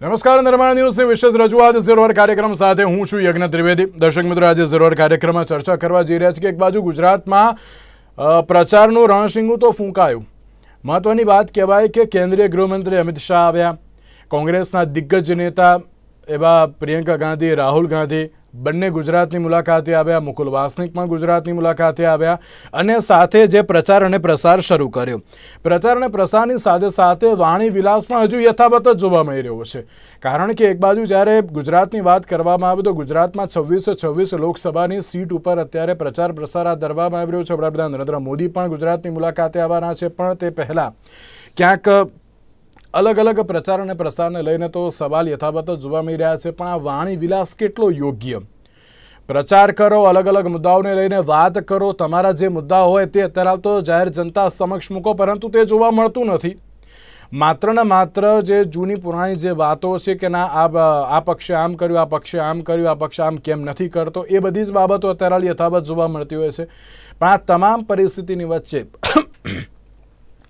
નમસ્કાર, નિર્માણ ન્યૂઝની વિશેષ રજૂઆત ઝીરોવર કાર્યક્રમ સાથે હું છું યજ્ઞ ત્રિવેદી. દર્શક મિત્રો, આજે ઝીરોવર કાર્યક્રમમાં ચર્ચા કરવા જઈ રહ્યા છે કે એક બાજુ ગુજરાતમાં પ્રચારનું રણશીંગું તો ફૂંકાયું. મહત્વની વાત કહેવાય કે કેન્દ્રીય ગૃહમંત્રી અમિત શાહ આવ્યા. કોંગ્રેસના દિગ્ગજ નેતા એવા પ્રિયંકા ગાંધી, રાહુલ ગાંધી બંને ગુજરાતની મુલાકાતે આવ્યા, મુકુલ વાસનિક પણ ગુજરાતની મુલાકાતે આવ્યા અને સાથે જે પ્રચાર અને પ્રસાર શરૂ કર્યો. પ્રચાર અને પ્રસારની સાથે સાથે વાણી વિલાસ પણ હજુ યથાવત જ જોવા મળી રહ્યો છે. કારણ કે એક બાજુ જ્યારે ગુજરાતની વાત કરવામાં આવે તો ગુજરાતમાં છવ્વીસો છવ્વીસ લોકસભાની સીટ ઉપર અત્યારે પ્રચાર પ્રસાર આ ધરવામાં આવી રહ્યો છે. વડાપ્રધાન નરેન્દ્ર મોદી પણ ગુજરાતની મુલાકાતે આવવાના છે. પણ તે પહેલાં ક્યાંક અલગ અલગ પ્રચાર અને પ્રસારને લઈને તો સવાલ યથાવત જ જોવા મળી રહ્યા છે, પણ આ વાણી વિલાસ કેટલો યોગ્ય? પ્રચાર કરો અલગ અલગ મુદ્દાઓને લઈને વાત કરો, તમારા જે મુદ્દા હોય તે અત્યારે તો જાહેર જનતા સમક્ષ મૂકો, પરંતુ તે જોવા મળતું નથી. માત્ર ને માત્ર જે જૂની પુરાણી જે વાતો છે કે ના, આ આ પક્ષે આમ કર્યું, આ પક્ષે આમ કર્યું, આ પક્ષે આમ કેમ નથી કરતો, એ બધી જ બાબતો અત્યારે યથાવત જોવા મળતી હોય છે. પણ આ તમામ પરિસ્થિતિની વચ્ચે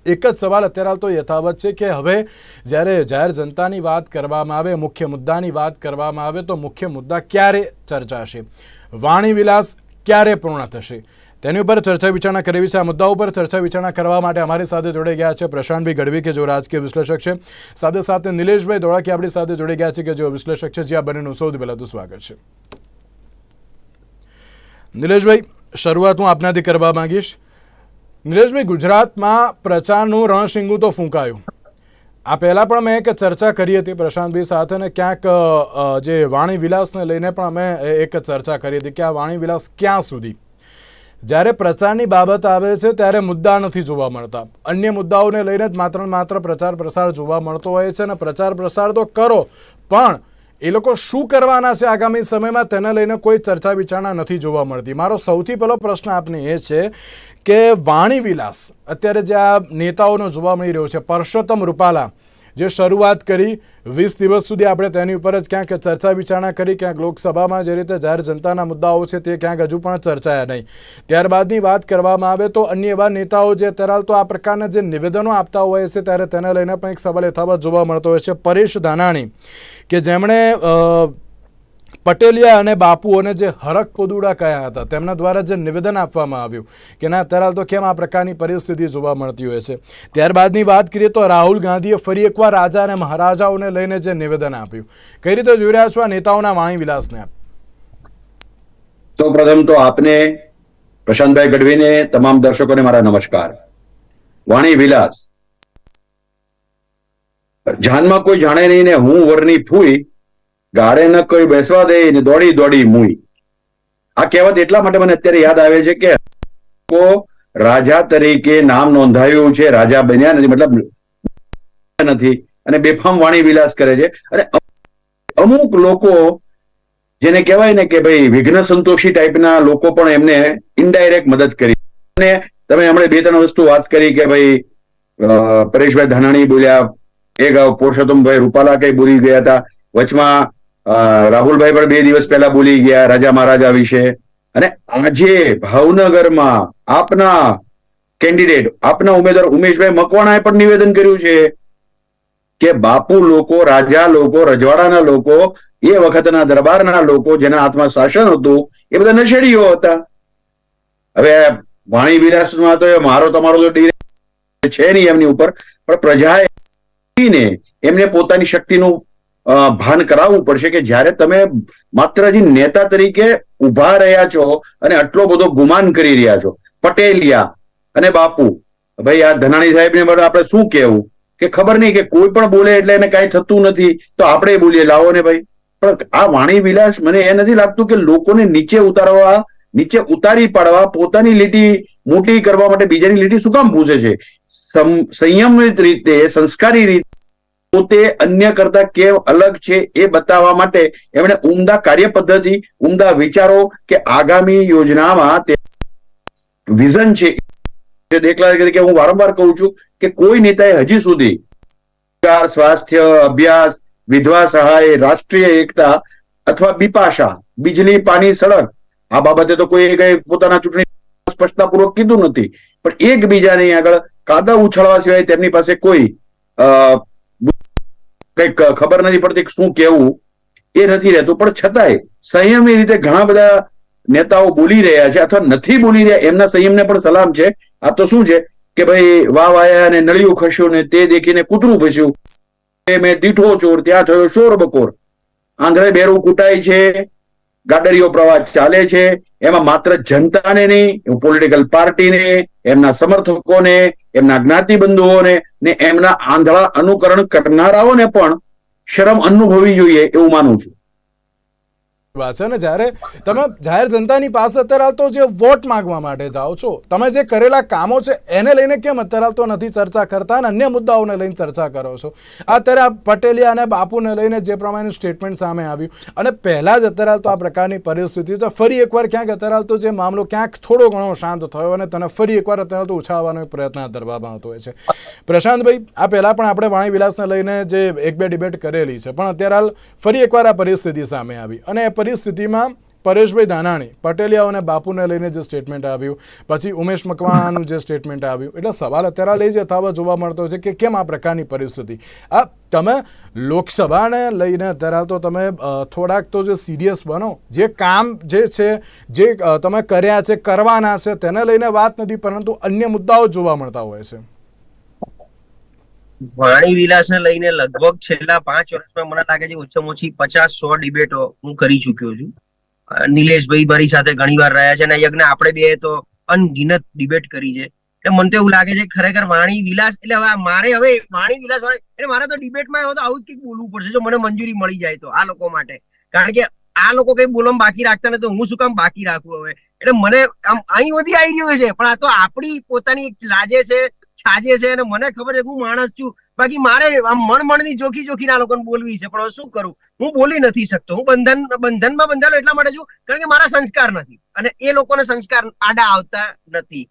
એક જ સવાલ અત્યારે હાલ તો યથાવત છે કે હવે જ્યારે જાહેર જનતાની વાત કરવામાં આવે, મુખ્ય મુદ્દાની વાત કરવામાં આવે, તો મુખ્ય મુદ્દા ક્યારે ચર્ચાશે? વાણી વિલાસ ક્યારે પૂર્ણ થશે? તેની ઉપર ચર્ચા વિચારણા કરવી છે. આ મુદ્દા ઉપર ચર્ચા વિચારણા કરવા માટે અમારી સાથે જોડાઈ ગયા છે પ્રશાંતભાઈ ગઢવી, કે જો રાજકીય વિશ્લેષક છે. સાથે સાથે નિલેશભાઈ ધોળાકી આપણી સાથે જોડાઈ ગયા છે, કે જેઓ વિશ્લેષક છે. જે, આ બંનેનું સૌથી પહેલાં તો સ્વાગત છે. નિલેશભાઈ, શરૂઆત હું આપનાથી કરવા માંગીશ. નિલેશભાઈ, ગુજરાતમાં પ્રચારનું રણશીંગું તો ફૂંકાયું. આ પહેલાં પણ મેં એક ચર્ચા કરી હતી પ્રશાંતભાઈ સાથે ને ક્યાંક જે વાણી વિલાસને લઈને પણ અમે એક ચર્ચા કરી હતી કે આ વાણી વિલાસ ક્યાં સુધી? જ્યારે પ્રચારની બાબત આવે છે ત્યારે મુદ્દા નથી જોવા મળતા. અન્ય મુદ્દાઓને લઈને જ માત્ર માત્ર પ્રચાર પ્રસાર જોવા મળતો હોય છે અને પ્રચાર પ્રસાર તો કરો, પણ એ લોકો શું કરવાના છે આગામી સમયમાં તેને લઈને કોઈ ચર્ચા વિચારણા નથી જોવા મળતી. મારો સૌથી પહેલો પ્રશ્ન આપને એ છે કે વાણી વિલાસ અત્યારે જે આ નેતાઓનો જોવા મળી રહ્યો છે, પરસોત્તમ રૂપાલા જે શરૂઆત કરી, વીસ દિવસ સુધી આપણે તેની ઉપર જ ક્યાંક ચર્ચા વિચારણા કરી, ક્યાંક લોકસભામાં જે રીતે જાહેર જનતાના મુદ્દાઓ છે તે ક્યાંક હજુ પણ ચર્ચાયા નહીં. ત્યારબાદની વાત કરવામાં આવે તો અન્ય એવા નેતાઓ જે અત્યારે તો આ પ્રકારના જે નિવેદનો આપતા હોય છે ત્યારે તેને લઈને પણ એક સવાલ યથાવત જોવા મળતો હોય છે. પરેશ ધાનાણી, કે જેમણે પટેલિયા અને બાપુઓને જે હરક પોદુડા કયા હતા, તેમના દ્વારા જે નિવેદન આપવામાં આવ્યું કે ના, અત્યારે તો કેમ આ પ્રકારની પરિસ્થિતિ જોવા મળતી હોય છે? ત્યારબાદની વાત કરીએ તો રાહુલ ગાંધીએ ફરી એકવાર રાજા અને મહારાજાઓને લઈને જે નિવેદન આપ્યું. કઈ રીતે જોઈ રહ્યા છો આ નેતાઓના વાણી વિલાસને સૌ પ્રથમ તો આપને, પ્રશાંતભાઈ ગઢવીને, તમામ દર્શકોને મારા નમસ્કાર. વાણી વિલાસ. જાનમાં કોઈ જાણે નહીં ને હું વરની ફૂઈ ગાળે ન કોઈ બેસવા દે ને દોડી દોડી મુઈ આ કહેવત એટલા માટે મને અત્યારે યાદ આવે છે કે રાજા તરીકે નામ નોંધાયું છે, રાજા બન્યા નથી, મતલબ નથી. અને બેફામ વાણી વિલાસ કરે છે. અને અમુક લોકો જેને કહેવાય ને કે ભાઈ વિઘ્ન સંતોષી ટાઈપના લોકો પણ એમને ઇનડાયરેક્ટ મદદ કરી. અને તમે હમણાં બે, ત્રણ વસ્તુ વાત કરી કે ભાઈ પરેશભાઈ ધાનાણી બોલ્યા, એ ગાઉ પુરુષોત્તમભાઈ રૂપાલા કઈ બોલી ગયા હતા. વચમાં રાહુલભાઈ પણ બે દિવસ પહેલા બોલી ગયા રાજા મહારાજા વિશે. અને આજે ભાવનગરમાં આપના કેન્ડિડેટ, આપના ઉમેદવાર ઉમેશભાઈ મકવાણાએ પણ નિવેદન કર્યું છે કે બાપુ લોકો, રાજા લોકો, રજવાડાના લોકો, એ વખતના દરબારના લોકો જેના હાથમાં શાસન હતું, એ બધા નશેડીઓ હતા. હવે વાણી વિરાસમાં તો એ મારો તમારો તો છે નહીં એમની ઉપર, પણ પ્રજાએ એમને પોતાની શક્તિનું ભાન કરાવવું પડશે કે જ્યારે તમે માત્ર હજી નેતા તરીકે ઊભા રહ્યા છો અને આટલો બધો ગુમાન કરી રહ્યા છો, પટેલિયા અને બાપુ, ભાઈ આ ધનાણી સાહેબને બધું આપણે શું કહેવું? કે ખબર નહીં કે કોઈ પણ બોલે એટલે એને કાંઈ થતું નથી, તો આપણે બોલીએ, લાવો ને ભાઈ. પણ આ વાણી વિલાસ મને એ નથી લાગતું કે લોકોને નીચે ઉતારવા, નીચે ઉતારી પાડવા, પોતાની લીટી મોટી કરવા માટે બીજાની લીટી શું કામ પૂછે છે? સંયમિત રીતે, સંસ્કારી રીતે પોતે અન્ય કરતા કેમ અલગ છે એ બતાવવા માટે એમણે ઉમદા કાર્ય પદ્ધતિ ઉમદા વિચારો કે આગામી યોજનામાં તે વિઝન છે. જે દેખલા તરીકે હું વારંવાર કહું છું કે કોઈ નેતાએ હજી સુધી સ્વાસ્થ્ય, અભ્યાસ, વિધવા સહાય, રાષ્ટ્રીય એકતા અથવા બિપાશા, બિજલી પાણી સડક આ બાબતે તો કોઈ કઈ પોતાના ચૂંટણી સ્પષ્ટતાપૂર્વક કીધું નથી. પણ એકબીજાની આગળ કાદા ઉછાળવા સિવાય તેમની પાસે કોઈ કંઈક ખબર નથી પડતી શું કેવું. એ નથી રહેતું. પણ છતાંય સંયમી રીતે ઘણા બધા નેતાઓ બોલી રહ્યા છે અથવા નથી બોલી રહ્યા. એમના સંયમને પણ સલામ છે. આ તો શું છે? કે ભાઈ વાવ આયા અને નળિયું ખસ્યું ને તે દેખીને કૂતરું ભસ્યું. મેં દીઠો ચોર, ત્યાં થયો શોર બકોર. આંધળે બેરું કૂટાય છે. ગાડરીઓ પ્રવાસ ચાલે છે. એમાં માત્ર જનતાને નહીં, પોલિટિકલ પાર્ટીને, એમના સમર્થકોને એમના જ્ઞાતિબંધુઓને ને એમના આંધળા અનુકરણ કરનારાઓને પણ શરમ અનુભવી જોઈએ એવું માનું છું. વાત છે ને? જ્યારે તમે જાહેર જનતાની પાસે અત્યારે હાલ તો જે વોટ માંગવા માટે જાઓ છો, તમે જે કરેલા કામો છે, એને લઈને કેમ અત્યારે હાલ તો નથી ચર્ચા કરતા અને અન્ય મુદ્દાઓને લઈને ચર્ચા કરો છો? અત્યારે આ પટેલિયા અને બાપુને લઈને જે પ્રમાણેનું સ્ટેટમેન્ટ સામે આવ્યું, અને પહેલાં જ અત્યારે હાલ તો આ પ્રકારની પરિસ્થિતિ છે, ફરી એકવાર ક્યાંક અત્યારે હાલ તો જે મામલો ક્યાંક થોડો ઘણો શાંત થયો અને તને ફરી એકવાર અત્યારે તો ઉછાળવાનો પ્રયત્ન કરવામાં આવતો હોય છે. પ્રશાંતભાઈ, આ પહેલાં પણ આપણે વાણી વિલાસને લઈને જે એક બે ડિબેટ કરેલી છે, પણ અત્યારે હાલ ફરી એકવાર આ પરિસ્થિતિ સામે આવી, અને એ સ્થિતિમાં પરેશભાઈ ધાનાણી પટેલિયાઓ અને બાપુને લઈને જે સ્ટેટમેન્ટ આવ્યું, પછી ઉમેશ મકવાણાનું જે સ્ટેટમેન્ટ આવ્યું, એટલે સવાલ અત્યારે લઈ યથાવત જોવા મળતો છે કે કેમ આ પ્રકારની પરિસ્થિતિ. આ તમે લોકસભાને લઈને અત્યારે તો તમે થોડાક તો જે સિરિયસ બનો, જે કામ જે છે, જે તમે કર્યા છે, કરવાના છે, તેને લઈને વાત નથી, પરંતુ અન્ય મુદ્દાઓ જોવા મળતા હોય છે. વાણી વિલાસને લઈને લગભગ છેલ્લા પાંચ વર્ષમાં મને લાગે છે ઓછામાં ઓછી પચાસ સો ડિબેટો હું કરી ચુક્યો છું. નિલેશભાઈ મારી સાથે ઘણી વાર રહ્યા છે અને યજ્ઞ આપણે બે તો અનગિનત ડિબેટ કરી છે. એટલે મને તો એવું લાગે છે ખરેખર વાણી વિલાસ, એટલે હવે મારે હવે વાણી વિલાસ એટલે મારે તો ડિબેટમાં હવે તો આવું જ કંઈક બોલવું પડશે જો મને મંજૂરી મળી જાય તો આ લોકો માટે. કારણ કે આ લોકો કઈ બોલવામાં બાકી રાખતા નથી તો હું શું કામ બાકી રાખું હવે? એટલે મને આમ અહીં બધી આવી રહ્યું છે, પણ આ તો આપણી પોતાની એક લાજે છે છાજે છે અને મને ખબર છે હું માણસ છું. બાકી મારે આમ મણ મણની જોખી જોખી આ લોકોને બોલવી છે. પણ શું કરું? હું બોલી નથી શકતો. હું બંધન, બંધનમાં બંધાયેલો એટલા માટે છું કારણ કે મારા સંસ્કાર નથી. અને એ લોકોને સંસ્કાર આડા આવતા નથી.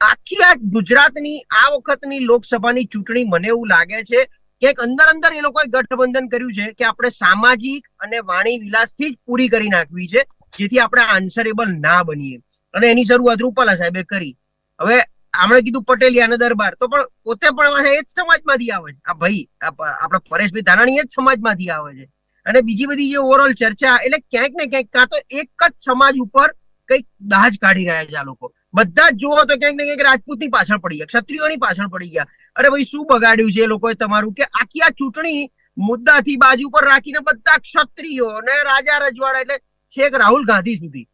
આખી આ ગુજરાતની, આ વખતની લોકસભાની ચૂંટણી મને એવું લાગે છે કે અંદર અંદર એ લોકોએ ગઠબંધન કર્યું છે કે આપણે સામાજિક અને વાણી વિલાસથી જ પૂરી કરી નાખવી છે, જેથી આપણે આન્સરેબલ ના બનીએ. અને એની શરૂઆત રૂપાલા સાહેબે કરી. હવે આપણે કીધું પટેલિયા અને દરબાર. તો પણ પોતે પણ એ જ સમાજમાંથી આવે છે. આ ભાઈ આપણા પરેશભાઈ ધાનાણી એ જ સમાજમાંથી આવે છે. અને બીજી બધી જે ઓવરઓલ ચર્ચા, એટલે ક્યાંક ને ક્યાંક કાં તો એક જ સમાજ ઉપર કંઈક દાજ કાઢી રહ્યા છે આ લોકો. બધા જ જુઓ તો ક્યાંક ને ક્યાંક રાજપૂતની પાછળ પડી ગયા, ક્ષત્રિયોની પાછળ પડી ગયા. અરે ભાઈ, શું બગાડ્યું છે એ લોકોએ તમારું? કે આખી આ ચૂંટણી મુદ્દાથી બાજુ પર રાખીને બધા ક્ષત્રિયો અને રાજા રજવાડા, એટલે છેક રાહુલ ગાંધી સુધી.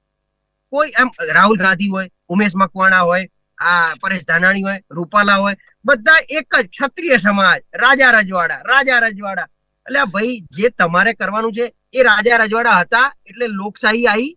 કોઈ એમ, રાહુલ ગાંધી હોય, ઉમેશ મકવાણા હોય આ પરેશ ધાનાણી હોય, રૂપાલા હોય, બધા એક જ ક્ષત્રિય સમાજ, રાજા રજવાડા રાજા રજવાડા. એટલે ભાઈ જે તમારે કરવાનું છે, એ રાજા રજવાડા હતા, એટલે લોકશાહી આવી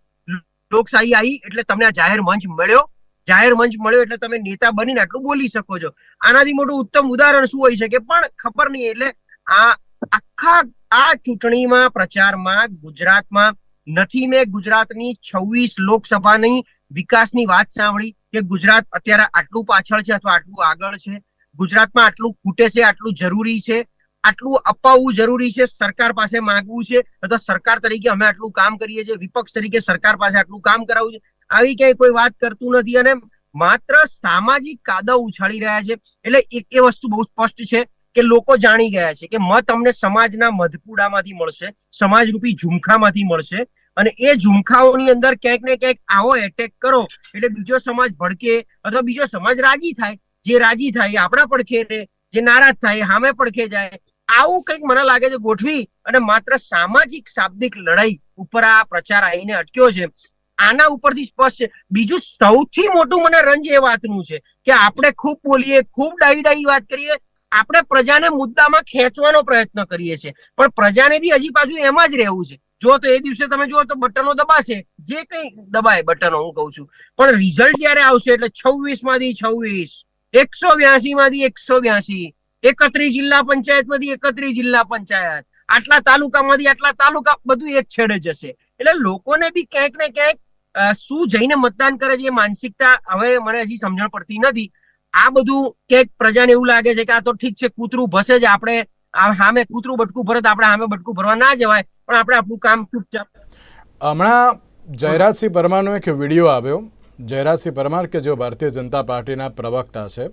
લોકશાહી આવી એટલે તમને આ જાહેર મંચ મળ્યો. જાહેર મંચ મળ્યો એટલે તમે નેતા બનીને આટલું બોલી શકો છો. આનાથી મોટું ઉત્તમ ઉદાહરણ શું હોઈ શકે? પણ ખબર નહીં, એટલે આ આખા, આ ચૂંટણીમાં, પ્રચારમાં, ગુજરાતમાં નથી મેં ગુજરાતની છવ્વીસ લોકસભાની વિકાસની વાત સાંભળી. કે ગુજરાત અત્યારે આટલું પાછળ છે અથવા આટલું આગળ છે? ગુજરાતમાં આટલું ખૂટે છે, આટલું જરૂરી છે? આટલું અપાવવું જરૂરી છે? સરકાર પાસે માંગવું છે? અથવા સરકાર તરીકે અમે આટલું કામ કરીએ છીએ? વિપક્ષ તરીકે સરકાર પાસે આટલું કામ કરાવવું છે? આવી ક્યાંય કોઈ વાત કરતું નથી અને માત્ર સામાજિક કાદવ ઉછાળી રહ્યા છે. એટલે એક એ વસ્તુ બહુ સ્પષ્ટ છે કે લોકો જાણી ગયા છે કે મત અમને સમાજના મધપુડામાંથી મળશે, સમાજરૂપી ઝુમખામાંથી મળશે. અને એ ઝુમખાઓની અંદર ક્યાંક ને ક્યાંક આવો એટેક કરો, એટલે બીજો સમાજ ભડકે અથવા બીજો સમાજ રાજી થાય. જે રાજી થાય આપણા પડખે રહે, જે નારાજ થાય હામે પણ પડખે જાય. આવું કંઈક મને લાગે છે ગોઠવી અને માત્ર સામાજિક શાબ્દિક લડાઈ ઉપર આ પ્રચાર આવીને અટક્યો છે. આના ઉપરથી સ્પષ્ટ છે. બીજું સૌથી મોટું મને રંજ એ વાતનું છે કે આપણે ખૂબ બોલીએ, ખૂબ ડાઈ ડાઈ વાત કરીએ, આપણે પ્રજાને મુદ્દામાં ખેંચવાનો પ્રયત્ન કરીએ છીએ. પણ પ્રજાને બી હજી પાછું એમાં જ રહેવું છે. જો તો એ દિવસે તમે જુઓ તો બટનો દબાશે. જે કંઈ દબાય બટનો, હું કહું છું. પણ રિઝલ્ટ જયારે આવશે એટલે છવ્વીસમાંથી છવ્વીસ, એકસો બ્યાસી માંથી એકસો બ્યાસી, એકત્રીસ જિલ્લા પંચાયતમાંથી એકત્રીસ જિલ્લા પંચાયત, આટલા તાલુકામાંથી આટલા તાલુકા, બધું એક છેડે જશે. એટલે લોકોને બી ક્યાંક ને ક્યાંક શું જઈને મતદાન કરે છે એ માનસિકતા હવે મને હજી સમજણ પડતી નથી. આ બધું ક્યાંક પ્રજાને એવું લાગે છે કે આ તો ઠીક છે, કૂતરું ભસે જ, આપણે આ સામે કૂતરું બટકું ભરત આપણે સામે બટકું ભરવા ના જવાય. પણ આપણે આપણું કામ ચૂપચાપ. હમણાં જયરાજસિંહ પરમારનો એક વીડિયો આવ્યો. જયરાજસિંહ પરમાર કે જેઓ ભારતીય જનતા પાર્ટીના પ્રવક્તા છે.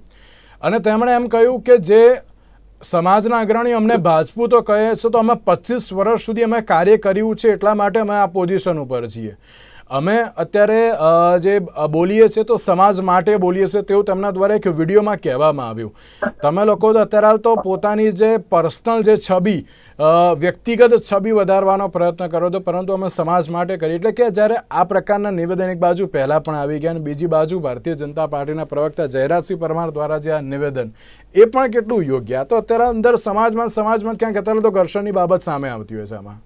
અને તેમણે એમ કહ્યું કે જે સમાજના અગ્રણીઓ અમને ભાજપુ તો કહે છે, તો અમે પચીસ વર્ષ સુધી અમે કાર્ય કર્યું છે, એટલા માટે અમે આ પોઝિશન ઉપર છીએ. અમે અત્યારે જે બોલીએ છીએ તો સમાજ માટે બોલીએ છીએ તેવું તેમના દ્વારા એક વિડીયોમાં કહેવામાં આવ્યું. તમે લોકો અત્યારે હાલ તો પોતાની જે પર્સનલ જે છબી વ્યક્તિગત છબી વધારવાનો પ્રયત્ન કરો છો, પરંતુ અમે સમાજ માટે કરીએ. એટલે કે જ્યારે આ પ્રકારના નિવેદન બાજુ પહેલાં પણ આવી ગયા અને બીજી બાજુ ભારતીય જનતા પાર્ટીના પ્રવક્તા જયરાજસિંહ પરમાર દ્વારા જે આ નિવેદન, એ પણ કેટલું યોગ્ય. તો અત્યારે અંદર સમાજમાં સમાજમાં ક્યાંક અત્યારે તો ઘર્ષણની બાબત સામે આવતી હોય છે આમાં.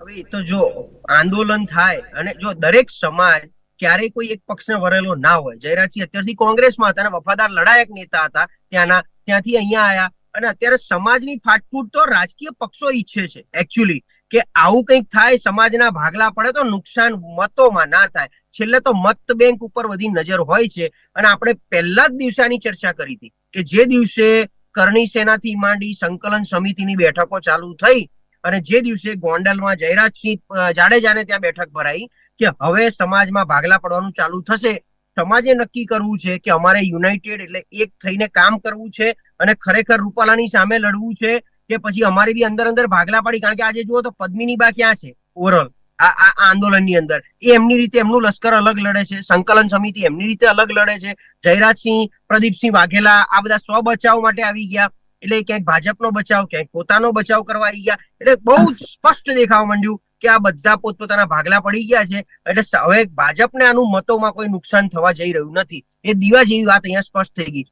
હવે એ તો જો આંદોલન થાય અને જો દરેક સમાજ ક્યારેય કોઈ એક પક્ષને વરેલો ના હોય. જયરાજસિંહ અત્યારથી કોંગ્રેસમાં હતા અને વફાદાર લડાયક નેતા હતા. ત્યાંના, ત્યાંથી અહીંયા આયા. અને અત્યારે સમાજની ફાટફૂટ તો રાજકીય પક્ષો ઈચ્છે છે એકચ્યુઅલી કે આવું કંઈક થાય, સમાજના ભાગલા પડે તો નુકસાન મતોમાં ના થાય. છેલ્લે તો મત બેંક ઉપર બધી નજર હોય છે. અને આપણે પહેલા જ દિવસાની ચર્ચા કરી હતી કે જે દિવસે કરણી સેનાથી માંડી સંકલન સમિતિની બેઠકો ચાલુ થઈ અને જે દિવસે ગોંડલમાં જયરાજસિંહ જાડેજાને ત્યાં બેઠક ભરાઈ કે હવે સમાજમાં ભાગલા પડવાનું ચાલુ થશે, સમાજે નક્કી કરવું છે કે અમારે યુનાઇટેડ એટલે એક થઈને કામ કરવું છે અને ખરેખર રૂપાલાની સામે લડવું છે કે પછી અમારે બી અંદર અંદર ભાગલા પડી? કારણ કે આજે જુઓ તો પદ્મિની બા ક્યાં છે? ઓવરઓલ આ આંદોલનની અંદર. એ એમની રીતે એમનું લશ્કર અલગ લડે છે, સંકલન સમિતિ એમની રીતે અલગ લડે છે. જયરાજસિંહ, પ્રદીપસિંહ વાઘેલા આ બધા સ્વ બચાવ માટે આવી ગયા. એટલે ક્યાંક ભાજપનો બચાવ, ક્યાંક પોતાનો બચાવ કરવા આવી ગયા. એટલે બહુ સ્પષ્ટ દેખાવા માંડ્યું કે આ બધા પોતપોતાના ભાગલા પડી ગયા છે. એટલે હવે ભાજપને આનું મતોમાં કોઈ નુકસાન થવા જઈ રહ્યું નથી. એ દીવા જેવી વાત અહીંયા સ્પષ્ટ થઈ ગઈ.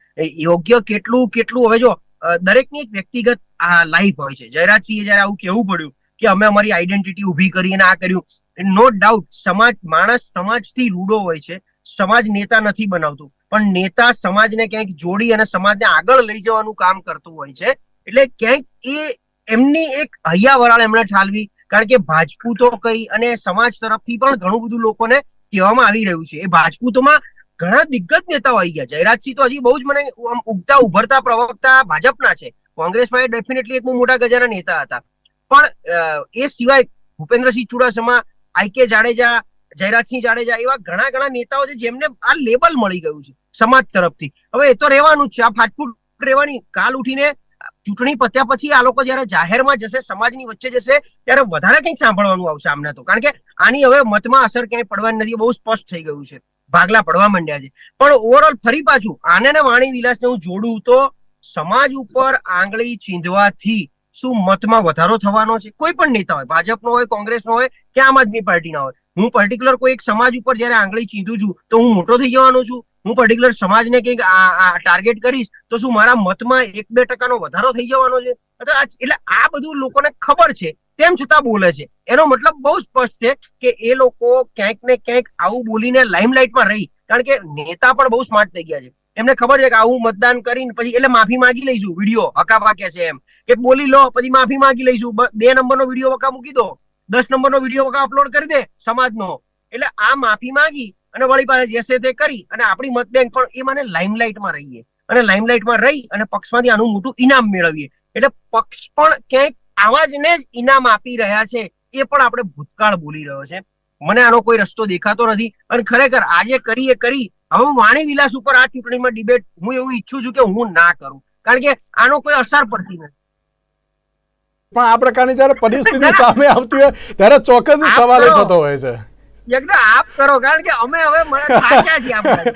યોગ્ય કેટલું કેટલું, હવે જો દરેકની એક વ્યક્તિગત આ લાઈફ હોય છે. જયરાજસિંહે જયારે આવું કેવું પડ્યું કે અમે અમારી આઈડેન્ટિટી ઊભી કરી અને આ કર્યું. નો ડાઉટ સમાજ, માણસ સમાજથી રૂડો હોય છે. સમાજ નેતા નથી બનાવતું. પણ નેતા સમાજને ક્યાંક જોડી અને સમાજને આગળ લઈ જવાનું કામ કરતું હોય છે. એટલે ક્યાંક એ એમની એક હૈયા વરાળ એમણે ઠાલવી. કારણ કે ભાજપૂતો કઈ અને સમાજ તરફથી પણ ઘણું બધું લોકોને કહેવામાં આવી રહ્યું છે. એ ભાજપૂતોમાં ઘણા દિગ્ગજ નેતાઓ આવી ગયા જયરાજસિંહ તો હજી બહુ જ મને ઉગતા ઉભરતા પ્રવક્તા ભાજપના છે. કોંગ્રેસમાં એ ડેફિનેટલી એક મોટા ગજાના નેતા હતા. પણ એ સિવાય ભૂપેન્દ્રસિંહ ચુડાસમા, આઈ કે જાડેજા જયરાજસિંહ જાડેજા એવા ઘણા ઘણા નેતાઓ છે જેમને આ લેબલ મળી ગયું છે સમાજ તરફથી. હવે એ તો રહેવાનું છે. આ ફાટફૂટ રહેવાની કાલ ઉઠીને ચૂંટણી પત્યા પછી આ લોકો જયારે જાહેરમાં જશે, સમાજની વચ્ચે જશે, ત્યારે વધારે કંઈક સાંભળવાનું આવશે આમને તો. કારણ કે આની હવે મતમાં અસર ક્યાંય પડવાની નથી. બહુ સ્પષ્ટ થઈ ગયું છે. ભાગલા પડવા માંડ્યા છે. પણ ઓવરઓલ ફરી પાછું આને ને વાણી વિલાસને હું જોડું તો સમાજ ઉપર આંગળી ચીંધવાથી શું મતમાં વધારો થવાનો છે? કોઈ પણ નેતા હોય, ભાજપનો હોય, કોંગ્રેસનો હોય, કે આમ આદમી પાર્ટીના હોય હું પર્ટિક્યુલર કોઈ એક સમાજ ઉપર જયારે આંગળી ચીંધું છું, તો હું મોટો થઈ જવાનો છું. હું પર્ટિક્યુલર સમાજને કંઈક ટાર્ગેટ કરીશ, તો શું મારા મતમાં એક બે ટકાનો વધારો થઈ જવાનો છે? એટલે આ બધું લોકોને ખબર છે, તેમ છતાં બોલે છે. એનો મતલબ બહુ સ્પષ્ટ છે કે એ લોકો ક્યાંક ને ક્યાંક આવું બોલીને લાઇમલાઇટમાં રહી. કારણ કે નેતા પણ બહુ સ્માર્ટ થઈ ગયા છે. એમને ખબર છે કે આવું મતદાન કરીને પછી, એટલે માફી માંગી લઈશું, વીડિયો હકા કે છે એમ. કે બોલી લો, પછી માફી માંગી લઈશું. બે નંબરનો વીડિયો વકા મૂકી દો. દસ નંબરનો વીડિયો અપલોડ કરી દે સમાજનો. એટલે આ માફી માંગી અને વળી પાસે જે તે કરી અને આપણી મત બેંક પણ એ મને લાઇમલાઇટમાં રહીએ. અને લાઇમલાઇટમાં રહી અને પક્ષમાંથી આનું મોટું ઇનામ મેળવીએ. એટલે પક્ષ પણ ક્યાંક આવા જ ને જ ઇનામ આપી રહ્યા છે એ પણ આપણે ભૂતકાળ બોલી રહ્યો છે. મને આનો કોઈ રસ્તો દેખાતો નથી અને ખરેખર આજે કરીએ કરી. હવે હું વાણી વિલાસ ઉપર આ ચૂંટણીમાં ડિબેટ હું એવું ઈચ્છું છું કે હું ના કરું. કારણ કે આનો કોઈ અસર પડતી નથી. પણ આ પ્રકારની જ્યારે પરિસ્થિતિ સામે આવતી હોય ત્યારે ચોક્કસ સવાલ થતો હોય છે. યજ્ઞ આપ કરો કારણ કે અમે હવે મને થાક્યા છીએ આપણે.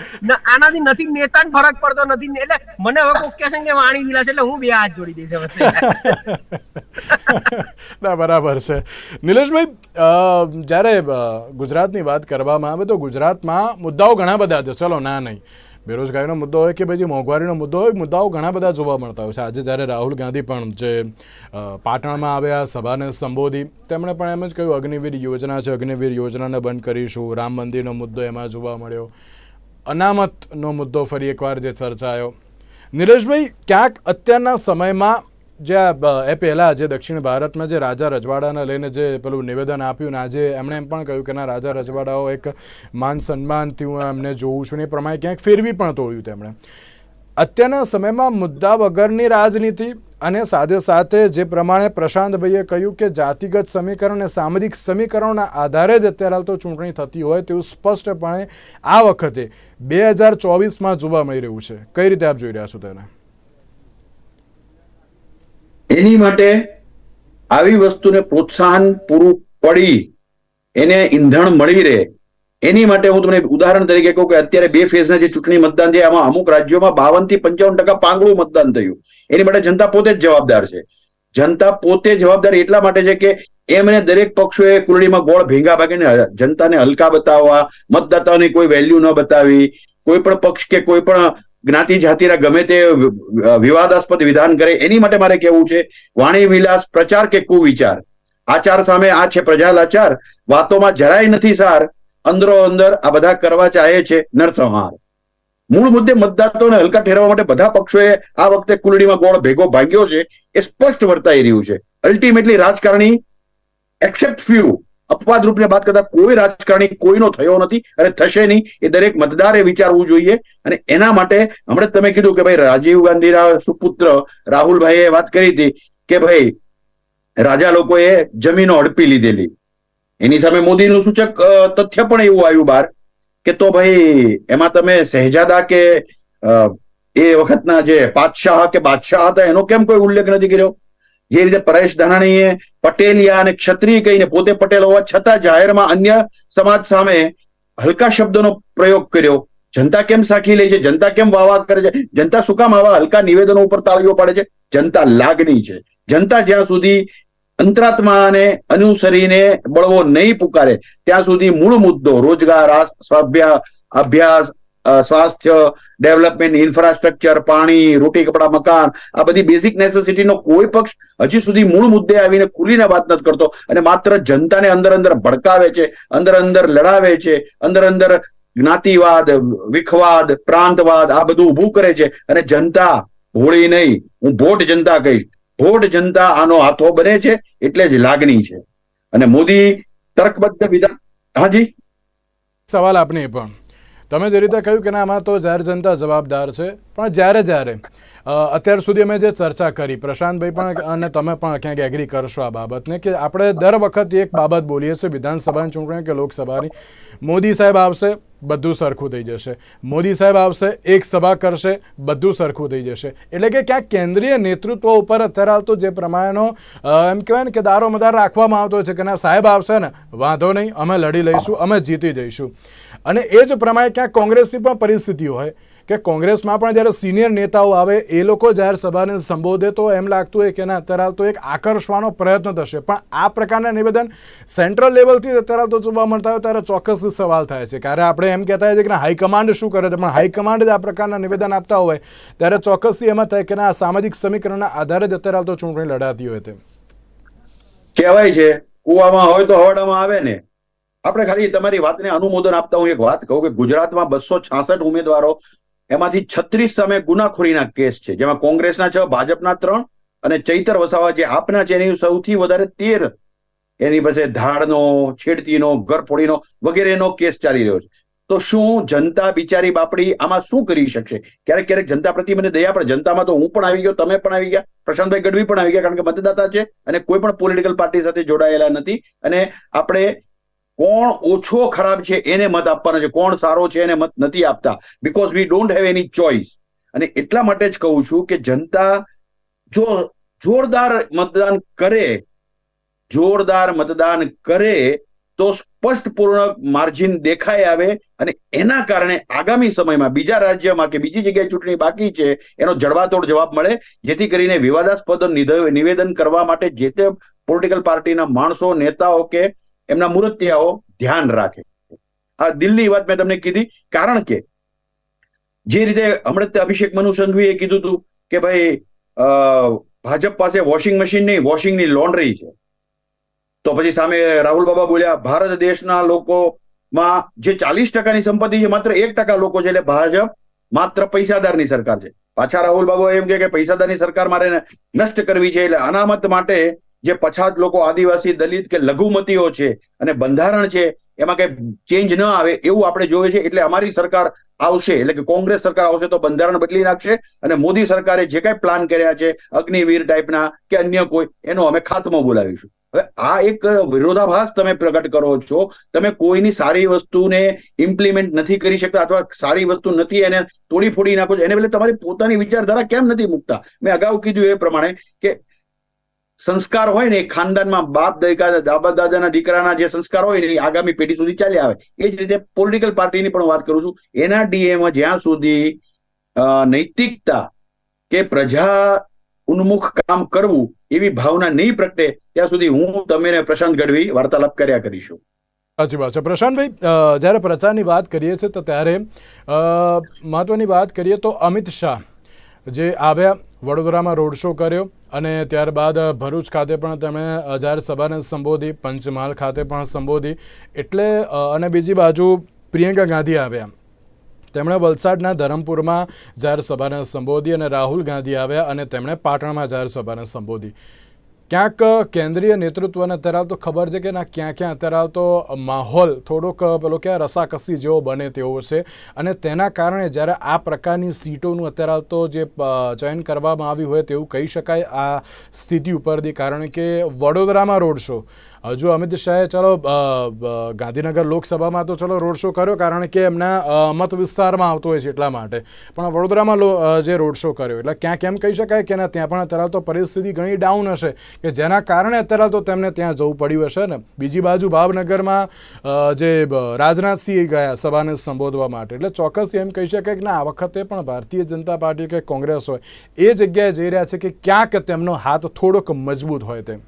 આનાથી નથી નેતાને ફરક પડતો નથી. એટલે મને હવે કોક કહેશે કે વાણી વિલાસ એટલે હું બે હાથ જોડી દઈશ હવે. ના બરાબર છે. નિલેશભાઈ જ્યારે ગુજરાતની વાત કરવામાં આવે તો ગુજરાતમાં મુદ્દાઓ ઘણા બધા છે. ચલો ના નહીં. બેરોજગારીનો મુદ્દો હોય કે પછી મોંઘવારીનો મુદ્દો હોય, મુદ્દાઓ ઘણા બધા જોવા મળતા હોય છે. આજે જ્યારે રાહુલ ગાંધી પણ જે પાટણમાં આવ્યા, સભાને સંબોધી, તેમણે પણ એમ જ કહ્યું, અગ્નિવીર યોજના છે, અગ્નિવીર યોજનાને બંધ કરીશું. રામ મંદિરનો મુદ્દો એમાં જોવા મળ્યો. અનામતનો મુદ્દો ફરી એકવાર જે ચર્ચાયો. નિલેશભાઈ, ક્યાંક અત્યારના સમયમાં જે એ પહેલાં જે દક્ષિણ ભારતમાં જે રાજા રજવાડાને લઈને જે પેલું નિવેદન આપ્યું ને આજે એમણે એમ પણ કહ્યું કે ના, રાજા રજવાડાઓ એક માન સન્માનથી હું એમને જોઉં છું ને એ પ્રમાણે ક્યાંક ફેરવી પણ તોડ્યું તેમણે. અત્યારના સમયમાં મુદ્દા વગરની રાજનીતિ અને સાથે સાથે જે પ્રમાણે પ્રશાંતભાઈએ કહ્યું કે જાતિગત સમીકરણ અને સામાજિક સમીકરણોના આધારે જ અત્યારે હાલ તો ચૂંટણી થતી હોય તેવું સ્પષ્ટપણે આ વખતે બે હજાર ચોવીસમાં જોવા મળી રહ્યું છે. કઈ રીતે આપ જોઈ રહ્યા છો તેને? એની માટે આવી વસ્તુને પ્રોત્સાહન પૂરું પડી, એને ઈંધણ મળી રહે. એની માટે હું તમને ઉદાહરણ તરીકે કહું કે અત્યારે બે ફેઝના જે ચૂંટણી મતદાન છે, આમાં અમુક રાજ્યોમાં બાવનથી પંચાવન ટકા પાંગળું મતદાન થયું. એની માટે જનતા પોતે જ જવાબદાર છે. જનતા પોતે જવાબદાર એટલા માટે છે કે એમને દરેક પક્ષોએ કુરડીમાં ગોળ ભેંગા ભાગીને જનતાને હલકા બતાવવા, મતદાતાઓની કોઈ વેલ્યુ ન બતાવી, કોઈ પણ પક્ષ કે કોઈ પણ જ્ઞાતિ જાતિના ગમે તે વિવાદાસ્પદ વિધાન કરે, એની માટે મારે કહેવું છે, વાણી વિલાસ, પ્રચાર કે કુવિચાર? આચાર સામે આ છે પ્રજા લાચાર વાતોમાં જરાય નથી સાર, અંદરો અંદર આ બધા કરવા ચાહે છે નરસંહાર. મૂળ મુદ્દે મતદાતોને હલકા ઠેરવા માટે બધા પક્ષોએ આ વખતે કુલડીમાં ગોળ ભેગો ભાગ્યો છે, એ સ્પષ્ટ વર્તાઈ રહ્યું છે. અલ્ટિમેટલી રાજકારણી એક્સેપ્ટ ફ્યુ અપવાદ રૂપને વાત કરતા કોઈ રાજકારણી કોઈનો થયો નથી અને થશે નહીં. એ દરેક મતદારે વિચારવું જોઈએ અને એના માટે હમણાં તમે કીધું કે ભાઈ રાજીવ ગાંધીના સુપુત્ર રાહુલભાઈએ વાત કરી હતી કે ભાઈ રાજા લોકોએ જમીનો હડપી લીધેલી. એની સામે મોદીનું સૂચક તથ્ય પણ એવું આવ્યું બહાર કે તો ભાઈ એમાં તમે શહેજાદા કે એ વખતના જે પાતશાહ કે બાદશાહ હતા એનો કેમ કોઈ ઉલ્લેખ નથી કર્યો? જે રીતે પરેશ ધાનાણીએ પટેલિયા અને ક્ષત્રિય કહીને પોતે પટેલ હોવા છતાં જાહેરમાં અન્ય સમાજ સામે હલકા શબ્દોનો પ્રયોગ કર્યો. જનતા કેમ સાખી લે છે? જનતા કેમ વાવા કરે છે? જનતા શું કામ આવા હલકા નિવેદનો ઉપર તાળીઓ પાડે છે? જનતા લાગણી છે. જનતા જ્યાં સુધી અંતરાત્માને અનુસરીને બળવો નહીં પુકારે, ત્યાં સુધી મૂળ મુદ્દો રોજગાર સ્વાભ્યા અભ્યાસ સ્વાસ્થ્ય, ડેવલપમેન્ટ, ઇન્ફ્રાસ્ટ્રક્ચર, પાણી, રોટી, કપડા, મકાન, આ બધી બેઝિક નેસેસિટીનો કોઈ પક્ષ હજી સુધી મૂળ મુદ્દે આવીને ખુલીને વાત નથી કરતો. અને માત્ર જનતાને અંદર અંદર ભડકાવે છે, અંદર અંદર લડાવે છે, અંદર અંદર જ્ઞાતિવાદ, વિખવાદ, પ્રાંતવાદ, આ બધું ઊભું કરે છે. અને જનતા ભોળી નહીં. હું ભોટ જનતા કહીશ. ભોટ જનતા આનો હાથો બને છે એટલે જ લાગણી છે. અને મોદી તર્કબદ્ધ વિધાન હાજી સવાલ આપને પણ. તમે જે રીતે કહ્યું કે ના, આમાં તો જાહેર જનતા જવાબદાર છે, પણ જ્યારે જ્યારે અત્યાર સુધી અમે જે ચર્ચા કરી, પ્રશાંતભાઈ પણ અને તમે પણ ક્યાંક એગ્રી કરશો આ બાબતને કે આપણે દર વખત એક બાબત બોલીએ છીએ, વિધાનસભાની ચૂંટણી કે લોકસભાની. મોદી સાહેબ આવશે, બધું સરખું થઈ જશે. મોદી સાહેબ આવશે, એક સભા કરશે, બધું સરખું થઈ જશે. એટલે કે ક્યાંક કેન્દ્રીય નેતૃત્વ ઉપર અત્યારે હાલ તો જે પ્રમાણેનો એમ કહેવાય ને કે દારો મદાર રાખવામાં આવતો છે કે ના, સાહેબ આવશે ને, વાંધો નહીં, અમે લડી લઈશું, અમે જીતી જઈશું. અને એ જ પ્રમાણે ક્યાંક કોંગ્રેસની પણ પરિસ્થિતિ હોય કે કોંગ્રેસમાં પણ જ્યારે સિનિયર નેતાઓ આવે, એ લોકો જાહેર સભાને સંબોધે તો એમ લાગતું હોય કે ના, અત્યારે તો એક આકર્ષવાનો પ્રયત્ન થશે. પણ આ પ્રકારના નિવેદન સેન્ટ્રલ લેવલથી અત્યારે તો જોવા મળતા હોય ત્યારે ચોક્કસ સવાલ થાય છે. ક્યારે આપણે એમ કહેતા હોય છે કે હાઈકમાન્ડ શું કરે છે? પણ હાઈકમાન્ડ જ આ પ્રકારના નિવેદન આપતા હોય ત્યારે ચોક્કસથી એમાં થાય કે ના સામાજિક સમીકરણના આધારે જ અત્યારે તો ચૂંટણી લડાતી હોય તેમ. કહેવાય છે. કુવામાં હોય તો હવાડામાં આવે ને. આપણે ખાલી તમારી વાતને અનુમોદન આપતા હું એક વાત કહું કે ગુજરાતમાં બસો છાસઠ ઉમેદવારો, એમાંથી છત્રીસ સામે ગુનાખોરીના કેસ છે. જેમાં કોંગ્રેસના છ, ભાજપના ત્રણ અને ચૈતર વસાવા જે આપના છે, એની સૌથી વધારે તેર. એની પાસે ધાડનો છેડતીનો ઘરફોડીનો વગેરેનો કેસ ચાલી રહ્યો છે. તો શું જનતા બિચારી બાપડી આમાં શું કરી શકશે? ક્યારેક ક્યારેક જનતા પ્રતિ મને દયા, પણ જનતામાં તો હું પણ આવી ગયો, તમે પણ આવી ગયા, પ્રશાંતભાઈ ગઢવી પણ આવી ગયા, કારણ કે મતદાતા છે અને કોઈ પણ પોલિટિકલ પાર્ટી સાથે જોડાયેલા નથી. અને આપણે કોણ ઓછો ખરાબ છે એને મત આપવાનો છે? કોણ સારો છે એને મત નથી આપતા? Because we don't have any choice અને એટલા માટે જ કહું છું કે જનતા જો જોરદાર મતદાન કરે, જોરદાર મતદાન કરે, તો સ્પષ્ટપૂર્ણ માર્જિન દેખાઈ આવે અને એના કારણે આગામી સમયમાં બીજા રાજ્યમાં કે બીજી જગ્યાએ ચૂંટણી બાકી છે, એનો જડબાતોડ જવાબ મળે. જેથી કરીને વિવાદાસ્પદ નિવેદન કરવા માટે જે તે પોલિટિકલ પાર્ટીના માણસો, નેતાઓ કે એમના મૂર્તિયાઓ ધ્યાન રાખે. આ દિલની વાત મેં તમને કીધી, કારણ કે જે રીતે હમણાં અભિષેક મનુ સંઘવીએ કીધું હતું કે ભાઈ ભાજપ પાસે વોશિંગ મશીન નહીં, વોશિંગની લોન્ડ્રી છે. તો પછી સામે રાહુલ બાબા બોલ્યા, ભારત દેશના લોકોમાં જે ચાલીસ ટકાની સંપત્તિ છે, માત્ર એક ટકા લોકો છે, એટલે ભાજપ માત્ર પૈસાદારની સરકાર છે. પાછા રાહુલ બાબા એમ કે પૈસાદારની સરકાર મારે નષ્ટ કરવી છે, એટલે અનામત માટે જે પછાત લોકો આદિવાસી દલિત કે લઘુમતીઓ છે અને બંધારણ છે, એમાં કઈ ચેન્જ ન આવે એવું આપણે જોઈએ છે, એટલે અમારી સરકાર આવશે, એટલે કે કોંગ્રેસ સરકાર આવશે તો બંધારણ બદલી નાખશે અને મોદી સરકારે જે કઈ પ્લાન કર્યા છે, અગ્નિવીર ટાઈપના કે અન્ય કોઈ, એનો અમે ખાતમો બોલાવીશું. હવે આ એક વિરોધાભાસ તમે પ્રગટ કરો છો, તમે કોઈની સારી વસ્તુને ઇમ્પ્લિમેન્ટ નથી કરી શકતા અથવા સારી વસ્તુ નથી એને તોડી ફોડી નાખો છો, એને બદલે તમારી પોતાની વિચારધારા કેમ નથી મૂકતા? મેં અગાઉ કીધું એ પ્રમાણે કે સંસ્કાર હોય ને એ ખાનદાનમાં બાપ દાદા દાદા દાદાના દીકરાના જે સંસ્કાર હોય ને એ આગામી પેઢી સુધી ચાલ્યા આવે. એ જ રીતે પોલિટિકલ પાર્ટીની પણ વાત કરું છું. એના ડીએમાં જ્યાં સુધી નૈતિકતા કે પ્રજા ઉન્મુખ કામ કરવું એવી ભાવના નહીં પ્રગટે, ત્યાં સુધી હું તમે પ્રશાંત ગઢવી વાર્તાલાપ કર્યા કરીશું. સાચી વાત છે. પ્રશાંતભાઈ જ્યારે પ્રચારની વાત કરીએ છીએ તો ત્યારે મહત્વની વાત કરીએ તો અમિત શાહ. જે આવ્યા, વડોદરામાં રોડ શો કર્યો અને ત્યારબાદ ભરૂચ ખાતે પણ તેમણે જાહેર સભાને સંબોધી, પંચમહાલ ખાતે પણ સંબોધી. એટલે અને બીજી બાજુ પ્રિયંકા ગાંધી આવ્યા. તેમણે વલસાડના ધરમપુરમાં જાહેર સભાને સંબોધી અને રાહુલ ગાંધી આવ્યા અને તેમણે પાટણમાં જાહેર સભાને સંબોધી. ક્યાંક કેન્દ્રીય નેતૃત્વને અત્યારે તો ખબર છે કે ના, ક્યાં ક્યાં અત્યારે તો માહોલ થોડોક, પેલો કે રસાકસી જેવો બને તેવો છે. અને તેના કારણે જ્યારે આ પ્રકારની સીટોનું અત્યારે તો જે ચયન કરવામાં આવ્યું હોય તેવું કહી શકાય આ સ્થિતિ ઉપરથી. કારણ કે વડોદરામાં રોડ શો. હજુ અમિત શાહે, ચલો ગાંધીનગર લોકસભામાં તો ચલો રોડ શો કર્યો, કારણ કે એમના મત વિસ્તારમાં આવતો હોય છે એટલા માટે. પણ વડોદરામાં જે રોડ શો કર્યો, એટલે ક્યાંક એમ કહી શકાય કે ના, ત્યાં પણ અત્યારે તો પરિસ્થિતિ ઘણી ડાઉન હશે, કે જેના કારણે અત્યારે તો તેમને ત્યાં જવું પડ્યું હશે ને. બીજી બાજુ ભાવનગરમાં જે રાજનાથસિંહ ગયા સભાને સંબોધવા માટે. એટલે ચોક્કસ એમ કહી શકાય કે ના, આ વખતે પણ ભારતીય જનતા પાર્ટી કે કોંગ્રેસ હોય, એ જગ્યાએ જઈ રહ્યા છે કે ક્યાંક તેમનો હાથ થોડોક મજબૂત હોય તેમ.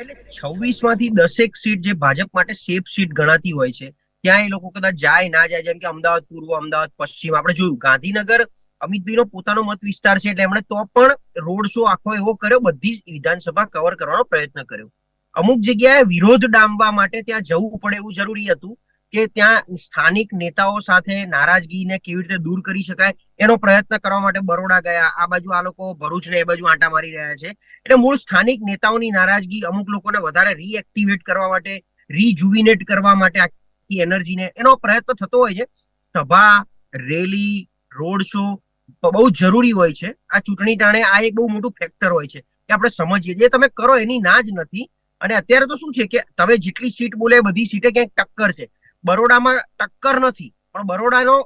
એટલે છવ્વીસમાંથી દસેક સીટ જે ભાજપ માટે સેફ સીટ ગણાતી હોય છે, ત્યાં એ લોકો કદાચ જાય, ના જાય, જેમ કે અમદાવાદ પૂર્વ, અમદાવાદ પશ્ચિમ, આપણે જોયું, ગાંધીનગર અમિતભાઈનો પોતાનો મત વિસ્તાર છે એટલે એમણે તો પણ રોડ શો આખો એવો કર્યો, બધી વિધાનસભા કવર કરવાનો પ્રયત્ન કર્યો. અમુક જગ્યાએ વિરોધ ડામવા માટે ત્યાં જવું પડે એવું જરૂરી હતું કે ત્યાં સ્થાનિક નેતાઓ સાથે નારાજગીને કેવી રીતે દૂર કરી શકાય એનો પ્રયત્ન કરવા માટે બરોડા ગયા. આ બાજુ આ લોકો ભરૂચ ને એ બાજુ આંટા મારી રહ્યા છે. એટલે મૂળ સ્થાનિક નેતાઓની નારાજગી અમુક લોકોને વધારે રીએક્ટિવેટ કરવા માટે રીજુવિનેટ કરવા માટે આખી એનર્જીને એનો પ્રયત્ન થતો હોય છે. સભા, રેલી, રોડ શો બહુ જરૂરી હોય છે. આ ચૂંટણી ટાણે આ એક બહુ મોટું ફેક્ટર હોય છે કે આપણે સમજીએ. જે તમે કરો એની ના જ નથી. અને અત્યારે તો શું છે કે તમે જેટલી સીટ બોલે, બધી સીટે ક્યાંક ટક્કર છે. બરોડામાં ટક્કર નથી. પણ બરોડાનો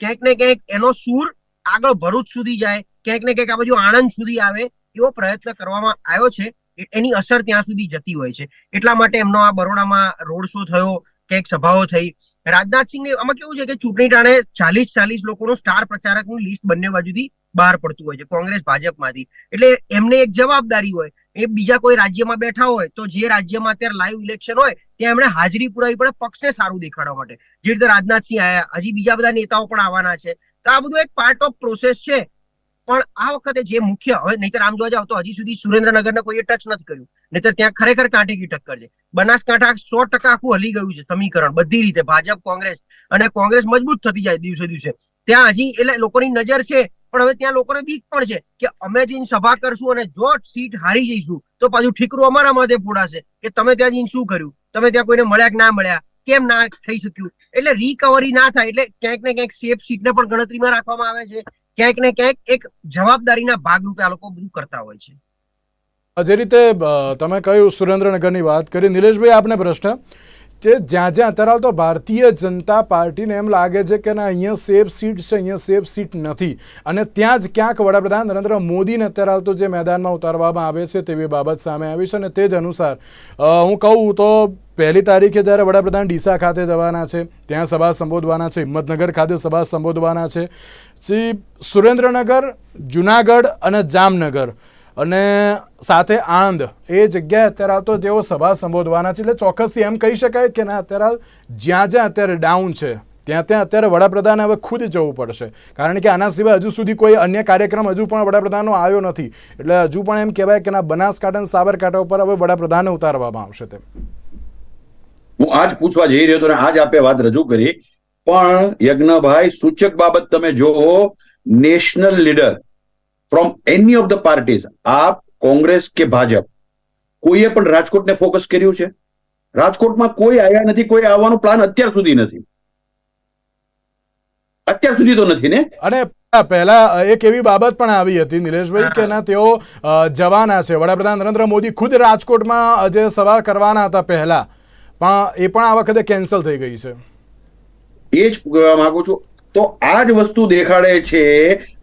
ક્યાંક ને ક્યાંક એનો સૂર આગળ ભરૂચ સુધી જાય, ક્યાંક ને ક્યાંક આ બાજુ આણંદ સુધી આવે એવો પ્રયત્ન કરવામાં આવ્યો છે. એની અસર ત્યાં સુધી જતી હોય છે. એટલા માટે એમનો આ બરોડામાં રોડ શો થયો, ક્યાંક સભાઓ થઈ. રાજનાથસિંહને આમાં કેવું છે કે ચૂંટણી ટાણે ચાલીસ ચાલીસ લોકોનું સ્ટાર પ્રચારકનું લિસ્ટ બંને બાજુથી બહાર પડતું હોય છે, કોંગ્રેસ, ભાજપમાંથી. એટલે એમને એક જવાબદારી હોય એ બીજા કોઈ રાજ્યમાં બેઠા હોય, તો જે રાજ્યમાં અત્યારે લાઈવ ઇલેક્શન હોય, ત્યાં એમણે હાજરી પુરાવી પડે પક્ષને સારું દેખાડવા માટે. જે રીતે રાજનાથસિંહ આયા, હજી બીજા બધા નેતાઓ પણ આવવાના છે. તો આ બધું એક પાર્ટ ઓફ પ્રોસેસ છે. પણ આ વખતે જે મુખ્ય, હવે નહીતર આમ જોવા જાવ તો હજી સુધી સુરેન્દ્રનગરને કોઈએ ટચ નથી કર્યું. નહીતર ત્યાં ખરેખર કાંટેકી ટક્કર છે. બનાસકાંઠા સો ટકા આખું હલી ગયું છે સમીકરણ, બધી રીતે ભાજપ, કોંગ્રેસ અને કોંગ્રેસ મજબૂત થતી જાય દિવસે દિવસે. ત્યાં હજી એટલે લોકોની નજર છે પણ હવે ત્યાં લોકોને બીક પણ છે કે અમે જઈને સભા કરશું અને જો સીટ હારી જઈશું, તો પાછું ઠીકરું અમારા માથે ફોડાશે કે તમે ત્યાં જઈને શું કર્યું? તમે ત્યાં કોઈને મળ્યા કે ના મળ્યા? કેમ ના થઈ શક્યું? એટલે રિકવરી ના થાય, એટલે ક્યાંક ને ક્યાંક સેફ સીટને પણ ગણતરીમાં રાખવામાં આવે છે. ક્યાંક ને ક્યાંક એક જવાબદારીના ભાગરૂપે આ લોકો બધું કરતા હોય છે. જે રીતે તમે કહ્યું સુરેન્દ્રનગરની વાત કરી. નિલેશભાઈ, આપને પ્રશ્ન? કે જ્યાં જ્યાં અત્યારે હાલ તો ભારતીય જનતા પાર્ટીને એમ લાગે છે કે ના, અહીંયા સેફ સીટ છે, અહીંયા સેફ સીટ નથી. અને ત્યાં જ ક્યાંક વડાપ્રધાન નરેન્દ્ર મોદીને અત્યારે હાલ તો જે મેદાનમાં ઉતારવામાં આવે છે તેવી બાબત સામે આવી છે અને તે જ અનુસાર હું કહું તો પહેલી તારીખે જ્યારે વડાપ્રધાન ડીસા ખાતે જવાના છે, ત્યાં સભા સંબોધવાના છે, હિંમતનગર ખાતે સભા સંબોધવાના છે. સુરેન્દ્રનગર, જુનાગઢ અને જામનગર. અને સાથે આણંદ એ જગ્યાએ અત્યારે હાલ તો તેઓ સભા સંબોધવાના છે. એટલે ચોક્કસથી એમ કહી શકાય કે ના, અત્યારે હાલ જ્યાં જ્યાં અત્યારે ડાઉન છે, ત્યાં ત્યાં અત્યારે વડાપ્રધાને હવે ખુદ જવું પડશે. કારણ કે આના સિવાય હજુ સુધી કોઈ અન્ય કાર્યક્રમ હજુ પણ વડાપ્રધાનનો આવ્યો નથી. એટલે હજુ પણ એમ કહેવાય કે ના, બનાસકાંઠા સાબરકાંઠા ઉપર હવે વડાપ્રધાને ઉતારવામાં આવશે તેમ. હું આજ પૂછવા જઈ રહ્યો હતો અને આજ આપે વાત રજૂ કરી. પણ યજ્ઞભાઈ, સૂચક બાબત તમે જોવો national leader from any of the parties AAP Congress કે ભાજપ કોઈએ પણ રાજકોટને ફોકસ કર્યું છે? રાજકોટમાં કોઈ આવ્યા નથી કોઈ આવવાનો પ્લાન અત્યાર સુધી નથી. અત્યાર સુધી તો નથી ને? અને પહેલા એક એવી બાબત પણ આવી હતી નિલેશભાઈ કે ના તેઓ જવાના છે. વડાપ્રધાન નરેન્દ્ર મોદી ખુદ રાજકોટમાં જે સભા કરવાના હતા પહેલા પણ એ પણ આ વખતે કેન્સલ થઈ ગઈ છે. એ જ માંગુ છું. તો આ જ વસ્તુ દેખાડે છે.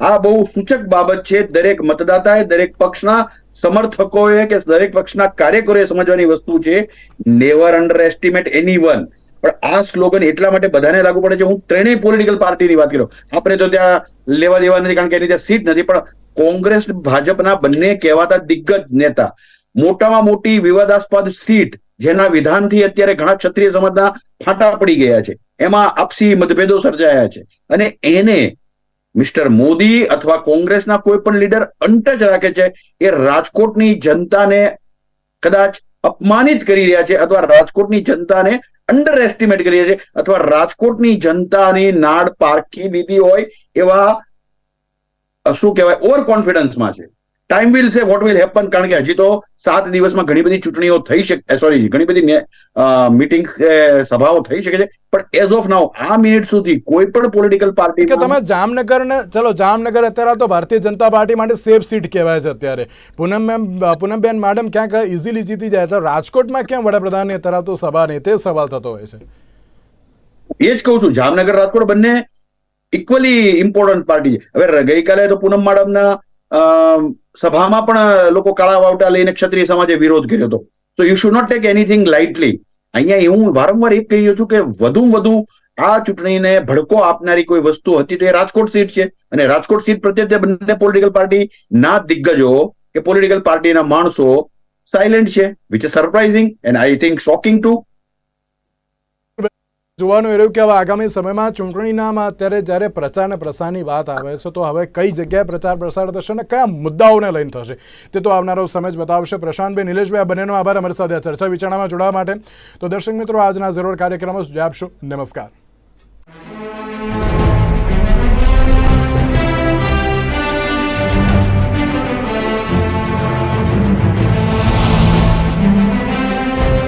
આ બહુ સૂચક બાબત છે. દરેક મતદાતાએ, દરેક પક્ષના સમર્થકોએ કે દરેક પક્ષના કાર્યકરોએ સમજવાની વસ્તુ છે. નેવર અંડર એસ્ટિમેટ એની વન પણ આ સ્લોગન એટલા માટે બધાને લાગુ પડે છે. હું ત્રણેય પોલિટિકલ પાર્ટીની વાત કરો. આપણે તો ત્યાં લેવા દેવા નથી, કારણ કે એની ત્યાં સીટ નથી. પણ કોંગ્રેસ, ભાજપના બંને કહેવાતા દિગ્ગજ નેતા, મોટામાં મોટી વિવાદાસ્પદ સીટ જેના વિધાનથી અત્યારે ઘણા ક્ષત્રિય સમાજના ફાટા પડી ગયા છે. એમાં આપસી મતભેદો સર્જાયા છે. અને એને મિસ્ટર મોદી અથવા કોંગ્રેસના કોઈ પણ લીડર અંટચ રાખે છે એ રાજકોટની જનતાને કદાચ અપમાનિત કરી રહ્યા છે અથવા રાજકોટની જનતાને અંડર એસ્ટિમેટ કરી રહ્યા છે અથવા રાજકોટની જનતાની નાડ પારખી લીધી હોય એવા શું કહેવાય ઓવર કોન્ફિડન્સમાં છે. Time will say what will happen કારણ કે હજી તો સાત દિવસમાં ઘણી બધી ચૂંટણીઓ થઈ શકે સોરી ઘણી બધી મીટિંગ સભાઓ થઈ શકે છે પણ એઝ ઓફ નાઉ આ મિનિટ સુધી કોઈ પણ પોલિટિકલ પાર્ટી કે તમે જામનગરને ચલો જામનગર અત્યારે તો ભારતીય જનતા પાર્ટી માટે સેફ સીટ કહેવાય છે અત્યારે. પૂનમ મેમ પૂનમબેન મેડમ ક્યાંક ઇઝીલી જીતી જાય તો રાજકોટમાં કેમ વડાપ્રધાનની અત્યારે તો સભા નહીં તે સવાલ થતો હોય છે. એ જ કહું છું જામનગર રાજકોટ બંને ઇક્વલી ઇમ્પોર્ટન્ટ પાર્ટી છે. હવે ગઈકાલે તો પૂનમ માડમના સભામાં પણ લોકો કાળા વાવટા લઈને ક્ષત્રિય સમાજે વિરોધ કર્યો હતો. તો you should not take anything lightly અહીંયા હું વારંવાર એ કહી છું કે વધુ વધુ આ ચૂંટણીને ભડકો આપનારી કોઈ વસ્તુ હતી તો એ રાજકોટ સીટ છે. અને રાજકોટ સીટ પ્રત્યે તે બંને પોલિટિકલ પાર્ટી ના દિગ્ગજો કે પોલિટિકલ પાર્ટીના માણસો સાયલેન્ટ છે which is surprising and I think shocking to જોવાનું એ રહ્યું કે હવે આગામી સમયમાં ચૂંટણીનામાં અત્યારે જ્યારે પ્રચાર અને પ્રસારની વાત આવે છે, તો હવે કઈ જગ્યાએ પ્રચાર પ્રસાર થશે અને કયા મુદ્દાઓને લઈને થશે? તે તો આવનારો સમય જ બતાવશે. પ્રશાંતભાઈ, નિલેશભાઈ, આ બંનેનો આભાર. અમારી સાથે ચર્ચા વિચારણામાં જોડાવા માટે. તો દર્શક મિત્રો, આજના જરૂર કાર્યક્રમમાં જોઈ આપશો. નમસ્કાર.